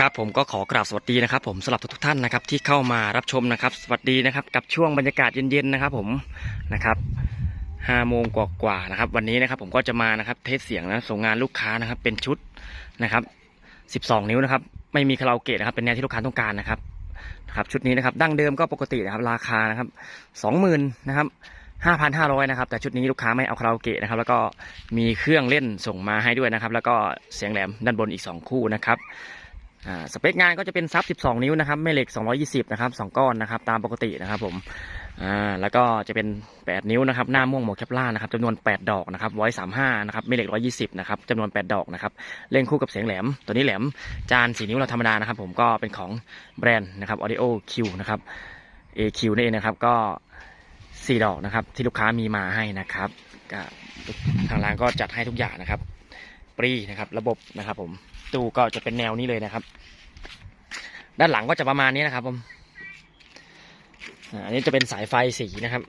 ครับผมก็ขอกราบสวัสดีนะครับผมสำหรับทุกท่านนะครับที่เข้ามารับชมนะครับสวัสดีนะครับกับช่วงบรรยากาศเย็นๆนะครับผมนะครับห้าโมงกว่าๆนะครับวันนี้นะครับผมก็จะมานะครับเทสเสียงนะส่งงานลูกค้านะครับเป็นชุดนะครับ12นิ้วนะครับไม่มีคาราโอเกะนะครับเป็นแนวที่ลูกค้าต้องการนะครับนะครับชุดนี้นะครับดั้งเดิมก็ปกตินะครับราคานะครับ20,000นะครับ5,500นะครับแต่ชุดนี้ลูกค้าไม่เอาคาราโอเกะนะครับแล้วก็มีเครื่องเล่นส่งมาให้ด้วยนะครับ แล้วก็เสียงแหลมด้านบนอีก2คู่นะครับ อ่าสเปคงานก็จะเป็นซับ 12 นิ้วนะครับแม่เหล็ก 220 นะครับ 2 ก้อนนะครับ ตามปกตินะครับผมอ่าแล้วก็จะเป็น 8 นิ้วนะครับ หน้าม่วงหมวกแคปล่านะครับจำนวน 8 ดอกนะครับไว้35 นะครับแม่เหล็ก 120 นะครับจำนวน 8 ดอกนะครับเล่นคู่กับเสียงแหลม ตัวนี้แหลมจาน 4 นิ้วเราธรรมดานะครับ ผมก็เป็นของแบรนด์นะครับ Audio Q นะครับ AQ นี่เองนะครับก็4ดอกนะครับที่ลูกค้ามีมาให้นะครับก็ทางร้านก็จัดให้ทุกอย่างนะครับ ปรีนะครับ ระบบนะครับ ผมตู้ก็จะเป็นแนวนี้เลยนะครับ ด้านหลังก็จะประมาณนี้นะครับ ผมอันนี้จะเป็นสายไฟสีนะครับ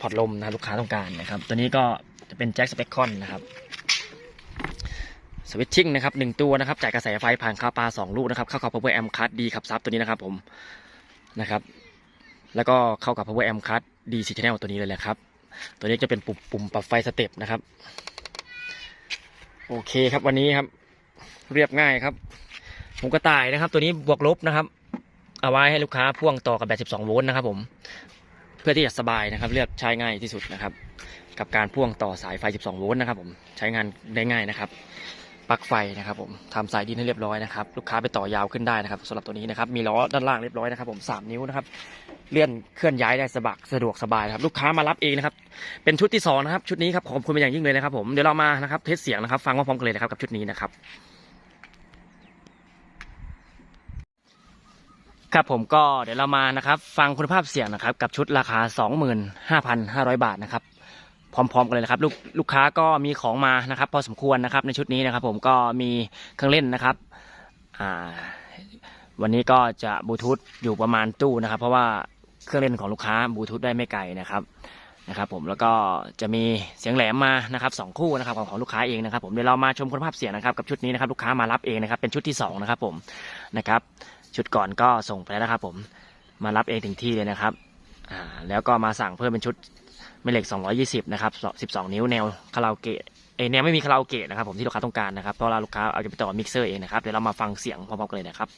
พอร์ตลมนะลูกค้าต้องการนะครับ ตัวนี้ก็จะเป็นแจ็คสเปคคอนนะครับสวิตชิ่งนะครับหนึ่งตัวนะครับจ่ายกระแสไฟผ่านคาปาสองลูกนะครับเข้ากับ power amp card ดีครับซับตัวนี้นะครับผมนะครับ แล้วก็เข้ากับ power amp card ดีซีชแนลตัวนี้เลยแหละครับ ตัวนี้จะเป็นปุ่มปุ่มปรับไฟสเต็ปนะครับ โอเคครับวันนี้ครับ เรียบง่ายครับหูกระต่ายนะครับ ตัวนี้บวกลบนะครับ เอาไว้ให้ลูกค้าพ่วงต่อกับแบต12 โวลต์นะครับ ผม เพื่อที่จะสบายนะครับ เลือกใช้ง่ายที่สุดนะครับ กับการพ่วงต่อสายไฟ 12 โวลต์นะครับ ผมใช้งานได้ง่ายนะครับปลั๊กไฟนะครับ ผมทำสายดินให้เรียบร้อยนะครับ ลูกค้าไปต่อยาวขึ้นได้นะครับสำหรับตัวนี้นะครับ มีล้อด้านล่างเรียบร้อยนะครับ ผม3นิ้วนะครับ เลื่อนเคลื่อนย้ายได้สะบักสะดวกสบายครับลูกค้ามารับเองนะครับเป็นชุดที่สองนะครับชุดนี้ครับขอบคุณเป็นอย่างยิ่งเลยนะครับผมเดี๋ยวเรามานะครับเทสเสียงนะครับฟังพร้อมกันเลยนะครับกับชุดนี้นะครับครับผมก็เดี๋ยวเรามานะครับ ฟังคุณภาพเสียงนะครับ กับชุดราคา 25,500 บาทนะครับ พร้อมๆกันเลยนะครับ ลูกลูกค้าก็มีของมานะครับ พอสมควรนะครับในชุดนี้นะครับ ผมก็มีเครื่องเล่นนะครับอ่าวันนี้ก็จะบลูทูธอยู่ประมาณตู้นะครับ เพราะว่า เครื่องเล่นของลูกค้าบลูทูธได้ไม่ไกลนะครับนะครับผมแล้วก็จะมีเสียงแหลมมานะครับสองคู่นะครับของของลูกค้าเองนะครับผมเดี๋ยวเรามาชมคุณภาพเสียงนะครับกับชุดนี้นะครับลูกค้ามารับเองนะครับเป็นชุดที่สองนะครับผมนะครับชุดก่อนก็ส่งไปแล้วนะครับผมมารับเองถึงที่เลยนะครับอ่าแล้วก็มาสั่งเพิ่มเป็นชุดแม่เหล็ก 220 นะครับ 12 นิ้วแนวคาราโอเกะเอแนวไม่มีคาราโอเกะนะครับผมที่ลูกค้าต้องการนะครับเพราะว่าลูกค้าเอาจะไปต่อมิกเซอร์เองนะครับเดี๋ยวเรามาฟังเสียงพร้อมๆกันเลยนะครับ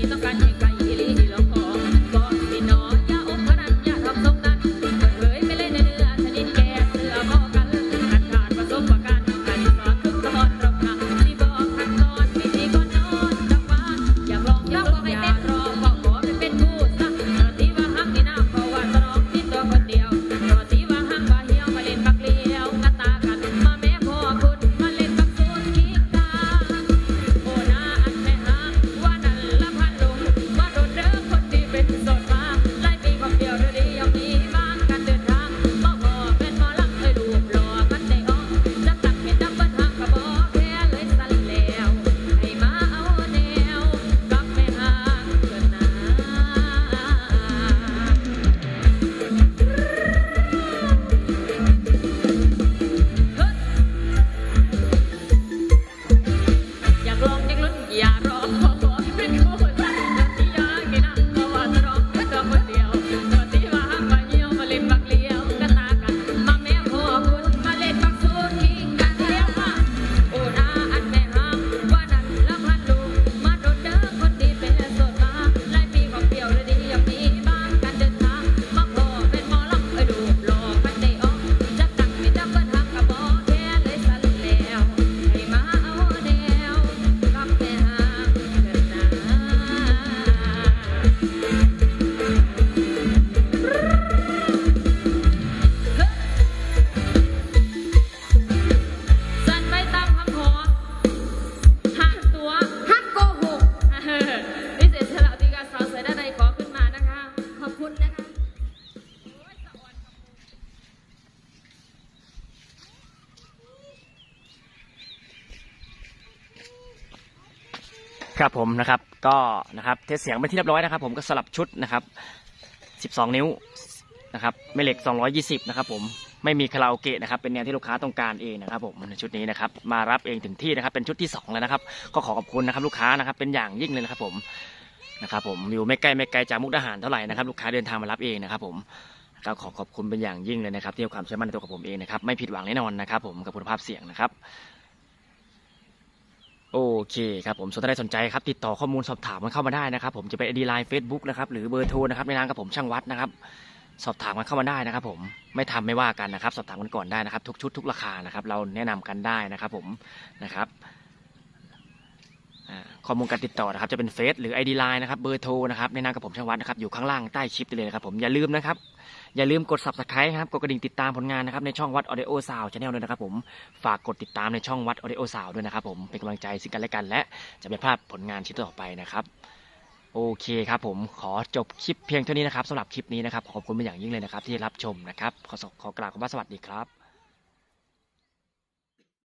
你弄干净 ครับผมนะครับก็นะครับเทสเสียงเป็นที่เรียบร้อยนะครับ ผมก็สลับชุดนะครับ 12 นิ้วนะครับแม่เหล็ก 220 นะครับ ผมไม่มีคาราโอเกะนะครับเป็นแนวที่ลูกค้าต้องการเองนะครับผมชุดนี้นะครับมารับเองถึงที่นะครับเป็นชุดที่สองแล้วนะครับ ก็ขอขอบคุณนะครับลูกค้านะครับเป็นอย่างยิ่งเลยนะครับผมนะครับผมอยู่ไม่ใกล้ไม่ไกลจากมุกดาหารเท่าไหร่นะครับลูกค้าเดินทางมารับเองนะครับ ผมก็ขอขอบคุณเป็นอย่างยิ่งเลยนะครับที่ให้ความเชื่อมั่นในตัวกับผมเองนะครับไม่ผิดหวังแน่นอนนะครับ ผมกับคุณภาพเสียงนะครับ โอเคครับผมส่วนท่านใดสนใจครับติดต่อข้อมูลสอบถามมันเข้ามาได้นะครับ ผมจะเป็นไอดีไลน์เฟซบุ๊กนะครับหรือเบอร์โทรนะครับในนามกับผมช่างวัดนะครับ สอบถามมันเข้ามาได้นะครับ ผมไม่ทำไม่ว่ากันนะครับ สอบถามกันก่อนได้นะครับ ทุกชุดทุกราคานะครับ เราแนะนำกันได้นะครับ ผมนะครับ ข้อมูลการติดต่อนะครับจะเป็นเฟซหรือ ID Line นะครับเบอร์โทรนะครับในนามกับผมช่างวัดนะครับอยู่ข้างล่างใต้คลิปเลยนะครับผมอย่าลืมนะครับอย่าลืมกด subscribe ครับกดกระดิ่งติดตามผลงานนะครับในช่องวัด Audio Sound Channel ด้วยนะครับผมฝากกดติดตามในช่องวัด Audio Sound ด้วยนะครับผมเป็นกำลังใจซึ่งกันและกัน และจะไม่พลาดผลงานชิ้นต่อไปนะครับโอเคครับผมขอจบคลิปเพียงเท่านี้นะครับสำหรับคลิปนี้นะครับขอบคุณเป็นอย่างยิ่งเลยนะครับที่รับชมนะครับขอขอกล่าวคำว่าสวัสดีครับ